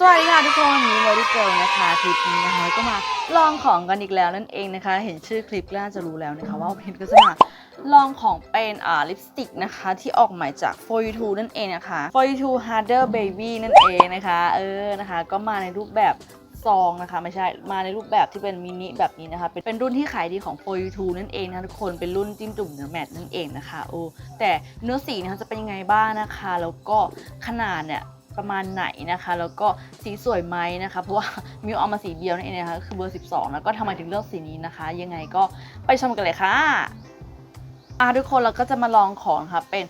สวัสดีค่ะทุกคนมีวอริเกิลนะคะคลิปนี้นะคะก็มาลองของกันอีกแล้วนั่นเองนะคะ เห็นชื่อคลิปก็น่าจะรู้แล้วนะคะว่าเพนก็จะมาลองของเป็นอ่าลิปสติกนะคะที่ออกใหม่จาก For You To นั่นเองนะคะ For You To Harder Baby นั่นเองนะคะเออนะคะก็มาในรูปแบบซองนะคะไม่ใช่มาในรูปแบบที่เป็นมินิแบบนี้นะคะ เป็นรุ่นที่ขายดีของ For You To นั่นเองนะทุกคนเป็นรุ่นจิ้มจุ่มเนื้อแมตต์นั่นเองนะคะโอ้แต่เนื้อสีนะคะจะเป็นยังไงบ้างนะคะ แล้วก็ขนาดเนี่ย ประมาณไหนนะคะ แล้วก็สีสวยไหมนะคะ เพราะว่ามิวเอามาสีเดียวนั่นเองนะคะคือเบอร์ 12 แล้วก็ทำไมถึงเลือกสีนี้นะคะ ยังไงก็ไปชมกันเลยค่ะอะทุกคนเราก็จะมาลองของค่ะเป็น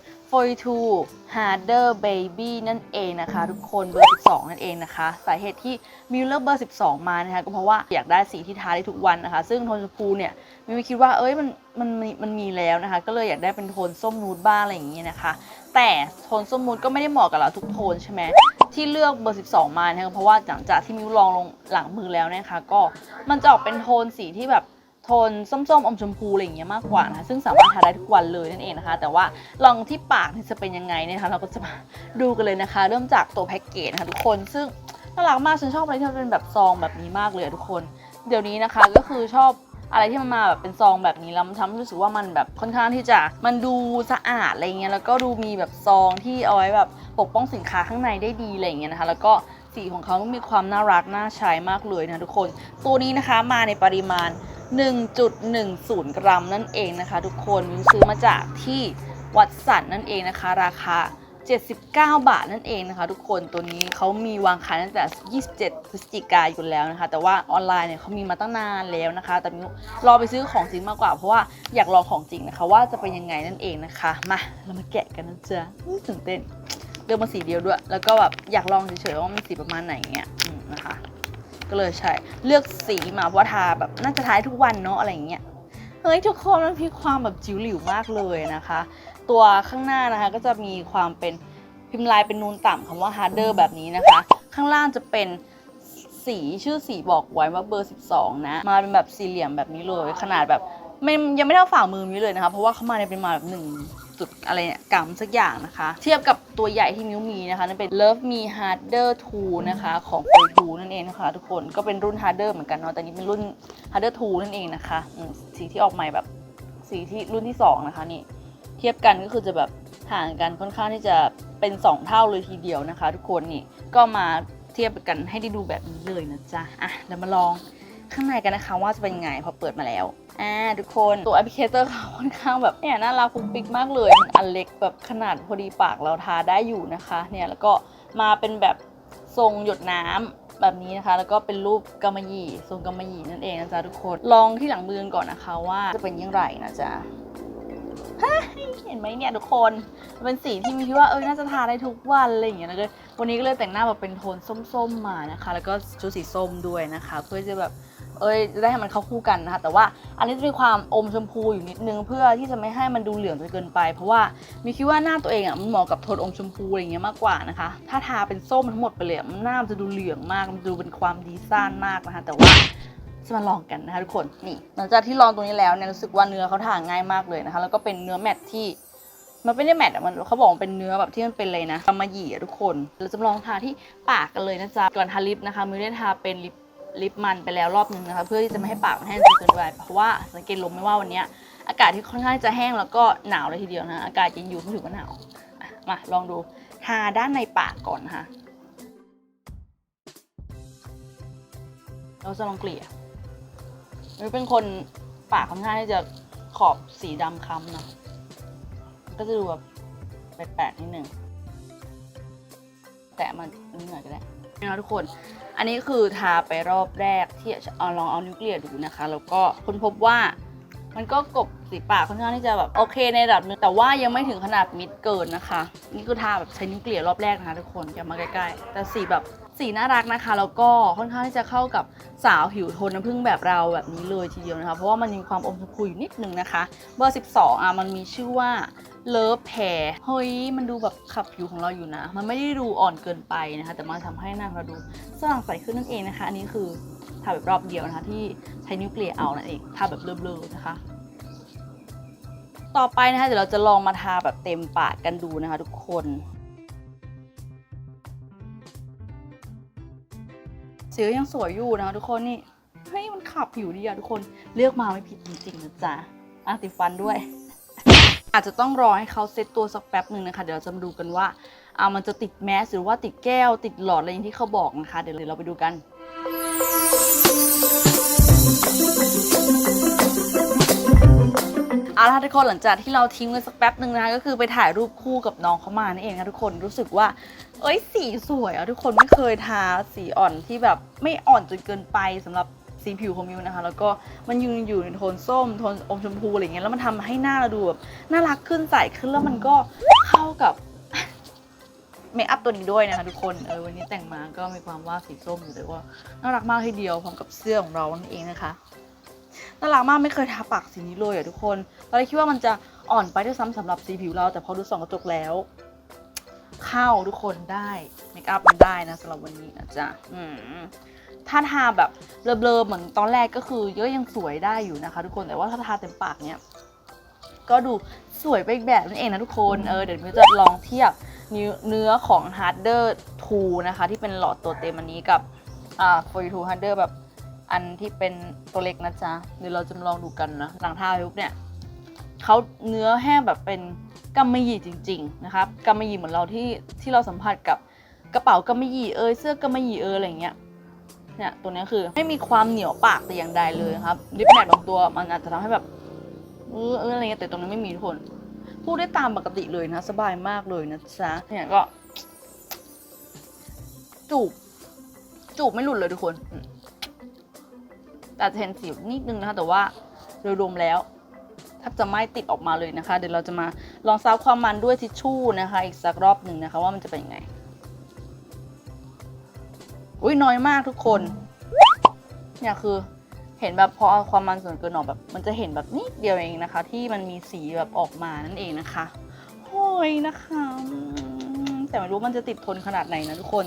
42 Harder Baby นั่นเองนะคะ ทุกคนเบอร์ 12 นั่นเองนะคะ สาเหตุที่มิวเลือกเบอร์ 12 มานะคะก็เพราะว่าอยากได้สีที่ทาได้ทุกวันนะคะ ซึ่งโทนชมพูเนี่ยมิวคิดว่าเอ้ยมันมันมันมันมีแล้วนะคะ ก็เลยอยากได้เป็นโทนส้มนูดบ้างอะไรอย่างเงี้ยนะคะ แต่โทนส้มนูดก็ไม่ได้เหมาะกับเราทุกโทนใช่ไหมที่เลือกเบอร์ 12 มานะคะเพราะว่าหลังจากที่มิวลองลงหลังมือแล้วนะคะ ก็มันจะออกเป็นโทนสีที่แบบโทนส้มๆอมชมพูอะไรอย่างเงี้ยมากกว่านะซึ่งสามารถทาได้ทุกวันเลยนั่นเองนะคะ แต่ว่าลองที่ปากเนี่ยจะเป็นยังไงเนยนะคะเราก็จะมาดูกันเลยนะคะ เริ่มจากตัวแพ็กเกจนะคะทุกคนซึ่งน่ารักมากฉันชอบอะไรที่มันเป็นแบบซองแบบนี้มากเลยทุกคน เดี๋ยวนี้นะคะก็คือชอบ อะไรที่มันมาแบบเป็นซองแบบนี้แล้วมันทำให้รู้สึกว่ามันแบบค่อนข้างที่จะมันดูสะอาดอะไรเงี้ยแล้วก็ดูมีแบบซองที่เอาไว้แบบปกป้องสินค้าข้างในได้ดีอะไรเงี้ยนะคะแล้วก็สีของเขามีความน่ารักน่าใช้มากเลยนะทุกคน ตัวนี้นะคะมาในปริมาณ 1.10 กรัมนั่นเองนะคะ ทุกคนมิวซื้อมาจากที่วัดสันนั่นเองนะคะ ราคา 79 บาทนั่นเองนะคะทุกคนตัวนี้เขามีวางขายตั้งแต่ 27 พฤศจิกายนแล้วนะคะ แต่ว่าออนไลน์เนี่ยเขามีมาตั้งนานแล้วนะคะ แต่มิวรอไปซื้อของจริงมากกว่า เพราะว่าอยากลองของจริงนะคะ ว่าจะเป็นยังไงนั่นเองนะคะ มาเรามาแกะกันนะจ๊ะตื่นเต้นเลือกมาสีเดียวด้วย แล้วก็แบบอยากลองเฉยๆว่ามันสีประมาณไหนเงี้ยนะคะ ก็เลยใช่เลือกสีมาเพราะทาแบบน่าจะทายทุกวันเนาะอะไรอย่างเงี้ยเฮ้ยทุกคนมันมีความแบบจิ๋วหลิวมากเลยนะคะ ตัวข้างหน้านะคะก็จะมีความเป็นพิมพ์ลายเป็นนูนต่ำคำว่า harder แบบนี้นะคะ ข้างล่างจะเป็นสีชื่อสีบอกไว้ว่าเบอร์ 12 นะ มาเป็นแบบสี่เหลี่ยมแบบนี้เลย ขนาดแบบไม่ยังไม่เท่าฝ่ามือมิวเลยนะคะ เพราะว่าเขามาในเป็นมาแบบหนึ่งจุดอะไรเนี่ยกำสักอย่างนะคะ เทียบกับตัวใหญ่ที่มิวมีนะคะนั่นเป็น Love Me Harder 2 นะคะ ของ f o r 2นั่นเองนะคะ ทุกคนก็เป็นรุ่น Harder เหมือนกันเนาะแต่นี้เป็นรุ่น Harder 2 นั่นเองนะคะสีที่ออกใหม่แบบสีที่รุ่นที่ 2 นะคะนี่ ทียบกันก็คือจะแบบห่างกันค่อนข้างที่จะเป็น 2 เท่าเลยทีเดียวนะคะ ทุกคนนี่ก็มาเทียบกันให้ได้ดูแบบนี้เลยนะจ๊ะอะเดี๋ยวมาลองข้างในกันนะคะว่าจะเป็นยังไงพอเปิดมาแล้วอ่าทุกคนตัวแอปพลิเคเตอร์เขาค่อนข้างแบบเนี่ยน่ารักปุ๊กปิ๊กมากเลยอันเล็กแบบขนาดพอดีปากเราทาได้อยู่นะคะเนี่ยแล้วก็มาเป็นแบบทรงหยดน้ำแบบนี้นะคะ แล้วก็เป็นรูปกำมะหยี่ทรงกำมะหยี่นั่นเองนะจ๊ะทุกคนลองที่หลังมือก่อนนะคะว่าจะเป็นยังไงนะจ๊ะ เห็นไหมเนี่ยทุกคนเป็นสีที่มีคิดว่าเออน่าจะทาได้ทุกวันอะไรอย่างเงี้ยนะก็วันนี้ก็เลยแต่งหน้าแบบเป็นโทนส้มๆมานะคะ แล้วก็ชุดสีส้มด้วยนะคะ เพื่อจะแบบเอ้ยจะได้ให้มันเข้าคู่กันนะคะ แต่ว่าอันนี้จะมีความอมชมพูอยู่นิดนึงเพื่อที่จะไม่ให้มันดูเหลืองจนเกินไป เพราะว่ามีคิดว่าหน้าตัวเองอะมันเหมาะกับโทนอมชมพูอะไรอย่างเงี้ยมากกว่านะคะ ถ้าทาเป็นส้มทั้งหมดไปเลยมันหน้ามันจะดูเหลืองมากมันดูเป็นความดีซ่านมากนะคะ แต่ว่า จะมาลองกันนะคะทุกคนนี่หลังจากที่ลองตัวนี้แล้วเนี่ยรู้สึกว่าเนื้อเขาทาง่ายมากเลยนะคะ แล้วก็เป็นเนื้อแมทที่มันไม่ได้แมทอะมันเขาบอกเป็นเนื้อแบบที่มันเป็นเลยนะกำมะหยี่ทุกคนเราจะลองทาที่ปากกันเลยนะจ๊ะก่อนทาลิปนะคะมิวได้ทาเป็นลิปลิปมันไปแล้วรอบนึงนะคะ เพื่อที่จะไม่ให้ปากมันแห้งจนเกินไปเพราะว่าสังเกตลมไม่ว่าวันนี้อากาศที่ค่อนข้างจะแห้งแล้วก็หนาวเลยทีเดียวนะอากาศเย็นอยู่ไม่ถึงก็หนาวมาลองดูทาด้านในปากก่อนนะคะเราจะลองเกลี่ย มิวเป็นคนปากค่อนข้างที่จะขอบสีดำค้ำเนาะก็จะดูแบบแปลกๆนิดนึงแตะมันนิดหน่อยก็ได้นะทุกคน อันนี้คือทาไปรอบแรกที่เอาลองเอานิ้วเกลี่ยดูนะคะ แล้วก็ค้นพบว่ามันก็กบสีปากค่อนข้างที่จะแบบโอเคในระดับหนึงแต่ว่ายังไม่ถึงขนาดมิดเกินนะคะ นี่คือทาแบบใช้นิ้วเกลี่ยรอบแรกนะคะทุกคนอย่ามาใกล้ๆแต่สีแบบ สีน่ารักนะคะ แล้วก็ค่อนข้างที่จะเข้ากับสาวผิวโทนน้ำผึ้งแบบเราแบบนี้เลยทีเดียวนะคะ เพราะว่ามันมีความอมชมพูอยู่นิดนึงนะคะ เบอร์ 12อะมันมีชื่อว่าเลิฟแพรเฮ้ย มันดูแบบขับผิวของเราอยู่นะ มันไม่ได้ดูอ่อนเกินไปนะคะ แต่มันทำให้หน้าเราดูสว่างใสขึ้นนั่นเองนะคะ อันนี้คือทาแบบรอบเดียวนะคะ ที่ใช้นิ้วเกลี่ยเอานั่นเองทาแบบเบลอๆนะคะ ต่อไปนะคะเดี๋ยวเราจะลองมาทาแบบเต็มปากกันดูนะคะ ทุกคน สีก็ยังสวยอยู่นะคะทุกคนนี่เฮ้ยมันขับผิวดีอะทุกคนเลือกมาไม่ผิดจริงๆนะจ๊ะอะติดฟันด้วย อาจจะต้องรอให้เขาเซตตัวสักแป๊บหนึ่งนะคะ เดี๋ยวเราจะมาดูกันว่าอ่ามันจะติดแมสหรือว่าติดแก้วติดหลอดอะไรอย่างที่เขาบอกนะคะ เดี๋ยวเราไปดูกัน เอาล่ะทุกคนหลังจากที่เราทิ้งไว้สักแป๊บหนึ่งนะคะก็คือไปถ่ายรูปคู่กับน้องเขามานั่นเองนะทุกคนรู้สึกว่า เอ้ยสีสวยอะทุกคนไม่เคยทาสีอ่อนที่แบบไม่อ่อนจนเกินไปสำหรับสีผิวของมิวนะคะ แล้วก็มันยืนอยู่ในโทนส้มโทนอมชมพูอะไรเงี้ยแล้วมันทำให้หน้าเราดูแบบน่ารักขึ้นใสขึ้นแล้วมันก็เข้ากับเมคอัพตัวนี้ด้วยนะคะทุกคน เออวันนี้แต่งมาก็มีความว่าสีส้มอยู่เลยว่าน่ารักมากทีเดียวพร้อมกับเสื้อของเรานั่นเองนะคะ น่ารักมากไม่เคยทาปากสีนี้เลยอะทุกคนตอนแรกคิดว่ามันจะอ่อนไปด้วยซ้ำสำหรับสีผิวเรา แต่พอดูส่องกระจกแล้ว เข้าทุกคนได้เมคอัพมันได้นะสำหรับวันนี้นะจ๊ะอืมถ้าทาแบบเบลอๆเหมือนตอนแรกก็คือก็ยังสวยได้อยู่นะคะ ทุกคนแต่ว่าถ้าทาเต็มปากเนี้ยก็ดูสวยไปอีกแบบนั่นเองนะทุกคนเออเดี๋ยวมิวจะลองเทียบเนื้อเนื้อของ Harder 2 นะคะ ที่เป็นหลอดตัวเต็มอันนี้กับอ่า42 Harder แบบ อันที่เป็นตัวเล็กนะจ๊ะเดี๋ยวเราจะมาลองดูกันนะหลังทายุบเนี่ยเขาเนื้อแห้งแบบเป็นกำมะหยี่จริง ๆ นะครับกำมะหยี่เหมือนเราที่ที่เราสัมผัสกับกระเป๋ากำมะหยี่เอยเสื้อกำมะหยี่เอยอะไรเงี้ยเนี่ยตัวนี้คือไม่มีความเหนียวปากแต่อย่างใดเลยครับลิปแมทบางตัวมันอาจจะทำให้แบบเออเอออะไรเงี้ยแต่ตรงนี้ไม่มีทุกคนพูดได้ตามปกติเลยนะ สบายมากเลยนะจ๊ะเนี่ยก็ จูบ จูบไม่หลุดเลยทุกคน อาจจะเห็นสิวนิดนึงนะคะ แต่ว่าโดยรวมแล้วแทบจะไม่ติดออกมาเลยนะคะ เดี๋ยวเราจะมาลองซับความมันด้วยทิชชู่นะคะ อีกสักรอบหนึ่งนะคะว่ามันจะเป็นยังไง อุ้ยน้อยมากทุกคน เนี่ยคือเห็นแบบพอเอาความมันส่วนเกินออกแบบ มันจะเห็นแบบนิดเดียวเองนะคะ ที่มันมีสีแบบออกมานั่นเองนะคะโอ้ยนะคะ แต่ไม่รู้มันจะติดทนขนาดไหนนะทุกคน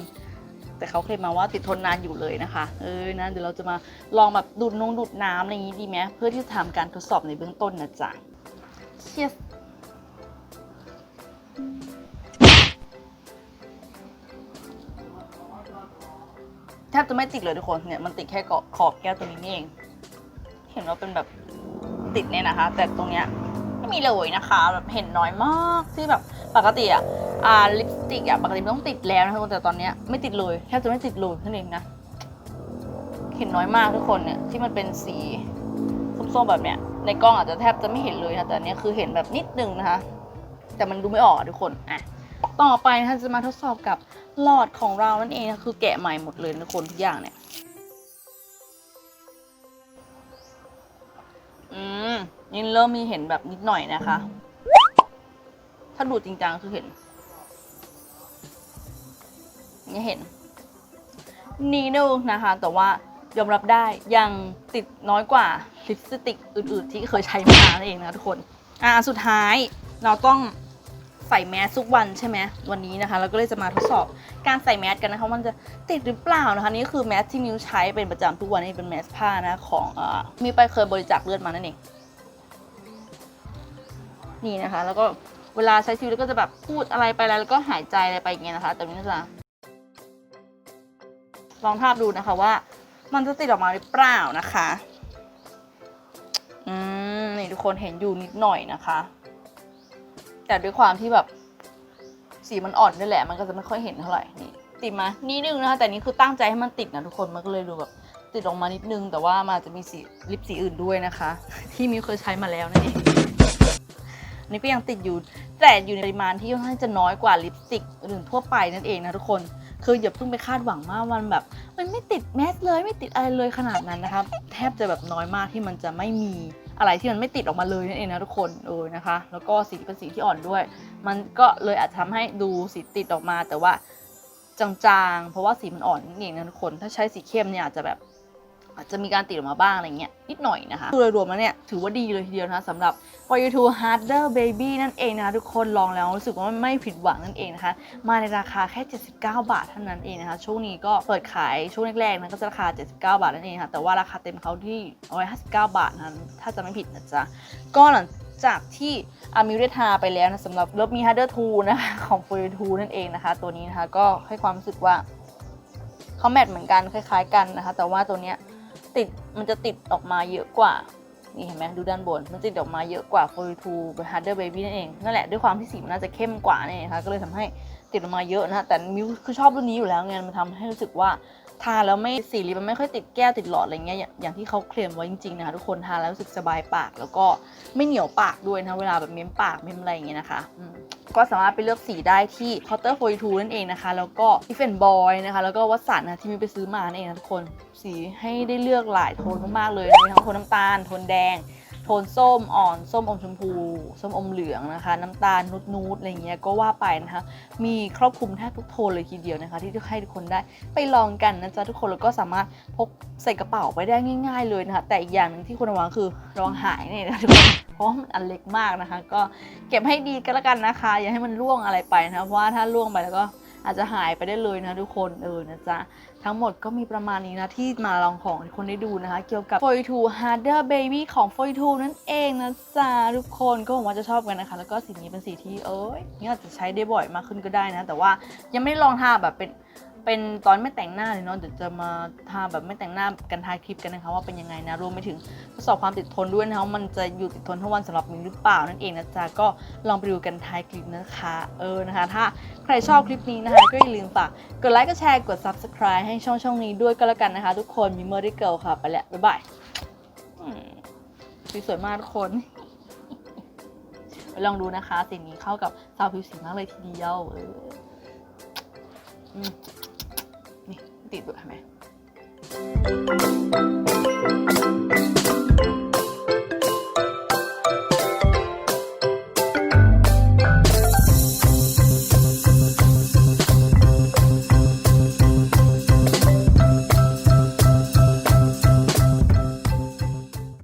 แต่เขาเคลมมาว่าติดทนนานอยู่เลยนะคะ เออนะเดี๋ยวเราจะมาลองแบบดูดนงดูดน้ำอะไรอย่างนี้ดีไหมเพื่อที่จะทำการทดสอบในเบื้องต้นนะจ๊ะเชียสแทบจะไม่ติดเลยทุกคนเนี่ยมันติดแค่ขอบแก้วตรงนี้นี่เอง เห็นว่าเป็นแบบติดเนี่ยนะคะ แต่ตรงเนี้ยไม่มีเลยนะคะแบบเห็นน้อยมากที่แบบปกติอะอ่าลิป ติกอะปกติมันต้องติดแล้วนะคะแต่ตอนเนี้ยไม่ติดเลยแทบจะไม่ติดเลยนั่นเองนะเห็นน้อยมากทุกคนเนี่ยที่มันเป็นสีส้มๆแบบเนี้ยในกล้องอาจจะแทบจะไม่เห็นเลยนะแต่อันเนี้ยคือเห็นแบบนิดนึงนะคะ แต่มันดูไม่ออกทุกคนอะต่อไปนะคะจะมาทดสอบกับหลอดของเรานั่นเองนะคือแกะใหม่หมดเลยทุกคนทุกอย่างเนี่ยอืมนี่เริ่มมีเห็นแบบนิดหน่อยนะคะ ถ้าดูจริงจังคือเห็น นี่เห็นนีนึงนะคะ แต่ว่ายอมรับได้ยังติดน้อยกว่าลิปสติกอื่นๆ ที่เคยใช้มานั่นเองนะทุกคน อ่าสุดท้ายเราต้องใส่แมสทุกวันใช่ไหมวันนี้นะคะ เราก็เลยจะมาทดสอบการใส่แมสกันนะคะมันจะติดหรือเปล่านะคะนี่คือแมสที่มิวใช้เป็นประจำทุกวันนี่เป็นแมสผ้านะของอมิวไปเคยบริจาคเลือดมานั่นเองนี่นะคะ แล้วก็เวลาใช้ชีวิตก็จะแบบพูดอะไรไปแล้วก็หายใจอะไรไปอย่างเงี้ยนะคะแต่มิวจะ ลองทาบดูนะคะว่า มันจะติดออกมาหรือเปล่านะคะ อืมนี่ทุกคนเห็นอยู่นิดหน่อยนะคะ แต่ด้วยความที่แบบสีมันอ่อนด้วยแหละ มันก็จะไม่ค่อยเห็นเท่าไหร่นี่ติดมานิดนึงนะคะ แต่นี่คือตั้งใจให้มันติดนะทุกคนมันก็เลยดูแบบติดออกมานิดนึง แต่ว่ามันอาจะมีสีลิปสีอื่นด้วยนะคะ ที่มิวเคยใช้มาแล้วนั่นเองนี่ก็ยังติดอยู่แต่อยู่ในปริมาณที่ค่อนข้างจะน้อยกว่าลิปสติกอื่นทั่วไปนั่นเองนะทุกคน คืออย่าเพิ่งไปคาดหวังมากมันแบบ มันไม่ติดแมสเลยไม่ติดอะไรเลยขนาดนั้นนะคะแทบจะแบบน้อยมากที่มันจะไม่มีอะไรที่มันไม่ติดออกมาเลยนั่นเองนะทุกคนเออนะคะ แล้วก็สีเป็นสีที่อ่อนด้วย มันก็เลยอาจจะทำให้ดูสีติดออกมาแต่ว่าจางๆ เพราะว่าสีมันอ่อนนั่นเองนะทุกคน ถ้าใช้สีเข้มเนี่ยอาจจะแบบ อาจจะมีการติดออกมาบ้างอะไรเงี้ยนิดหน่อยนะคะโดยรวมแล้วเนี่ยถือว่าดีเลยทีเดียวนะคะสำหรับ For You To Harder Baby นั่นเองนะคะทุกคนลองแล้วรู้สึกว่าไม่ผิดหวังนั่นเองนะคะ มาในราคาแค่ 79 บาทเท่านั้นเองนะคะ ช่วงนี้ก็เปิดขายช่วงแรกๆนะก็จะราคา 79 บาทนั่นเองค่ะแต่ว่าราคาเต็มเขาที่159 บาทนะถ้าจะไม่ผิดนะจ๊ะก็หลังจากที่อามิวได้ทาไปแล้วนะสำหรับ Love Me Harder 2นะคะของ For You To นั่นเองนะคะ ตัวนี้นะคะก็ให้ความรู้สึกว่าเขาแมทเหมือนกันคล้าย ๆ กันนะคะ แต่ว่าตัวเนี้ย ติดมันจะติดออกมาเยอะกว่า นี่เห็นไหมดูด้านบน มันติดออกมาเยอะกว่า 42 Harder Baby นั่นเอง นั่นแหละด้วยความที่สีมันน่าจะเข้มกว่านี่นะคะก็เลยทำให้ติดออกมาเยอะนะคะแต่มิวคือชอบรุ่นนี้อยู่แล้วไงมันทำให้รู้สึกว่า ทาแล้วไม่สีลิปมันไม่ค่อยติดแก้วติดหลอดอะไรเงี้ยอย่างที่เขาเคลมไว้จริงๆนะคะทุกคนทาแล้วรู้สึกสบายปาก แล้วก็ไม่เหนียวปากด้วยนะเวลาแบบเม้มปากเม้มอะไรอย่างเงี้ยนะคะก็สามารถไปเลือกสีได้ที่ Counter 42 นั่นเองนะคะ แล้วก็ If and Boy นะคะ แล้วก็วัสันนะที่มิวไปซื้อมานั่นเองนะทุกคนสีให้ได้เลือกหลายโทนมากๆเลยมีทั้งโทนน้ำตาลโทนแดง ทนส้มอ่อนส้มอมชมพูส้มอมเหลืองนะคะ น้ำตาลนุดนูดอะไรเงี้ยก็ว่าไปนะคะ มีครอบคลุมแทบทุกโทนเลยทีเดียวนะคะ ที่จะให้ทุกคนได้ไปลองกันนะจ๊ะทุกคนแล้วก็สามารถพกใส่กระเป๋าไปได้ง่าย ๆ เลยนะคะ แต่อีกอย่างหนึ่งที่ควรระวังคือระวังหายเนี่ยนะทุกคนเพราะมันอันเล็กมากนะคะ ก็เก็บให้ดีก็แล้วกันนะคะ อย่าให้มันร่วงอะไรไปนะคะเพราะว่าถ้าร่วงไปแล้วก็ อาจจะหายไปได้เลยนะทุกคนเออนะจ๊ะ ทั้งหมดก็มีประมาณนี้นะ ที่มาลองของคนได้ดูนะคะ เกี่ยวกับ 42 Harder Baby ของ 42 นั่นเองนะจ๊ะ ทุกคนก็หวังว่าจะชอบกันนะคะ แล้วก็สีนี้เป็นสีที่เอ้ยนี่อาจจะใช้ได้บ่อยมากขึ้นก็ได้นะ แต่ว่ายังไม่ได้ลองทาแบบเป็น เป็นตอนไม่แต่งหน้าเลยเนาะเดี๋ยวจะมาทาแบบไม่แต่งหน้ากันทายคลิปกันนะคะว่าเป็นยังไงนะรวมไปถึงทดสอบความติดทนด้วยนะคะมันจะอยู่ติดทนทั้งวันสำหรับมินหรือเปล่านั่นเองนะจ๊ะก็ลองไปดูกันท้ายคลิปนะคะเออนะคะ ถ้าใครชอบคลิปนี้นะคะ ก็อย่าลืมฝากกดไลค์กดแชร์กด subscribe ให้ช่องช่องนี้ด้วยก็แล้วกันนะคะ ทุกคนมีเมอร์ดิเกิลค่ะไปแล้วบ๊ายบายสีสวยมากทุกคนไปลองดูนะคะสีนี้เข้ากับสาวผิวสีมากเลยทีเดียวเออ သိသွားမယ်။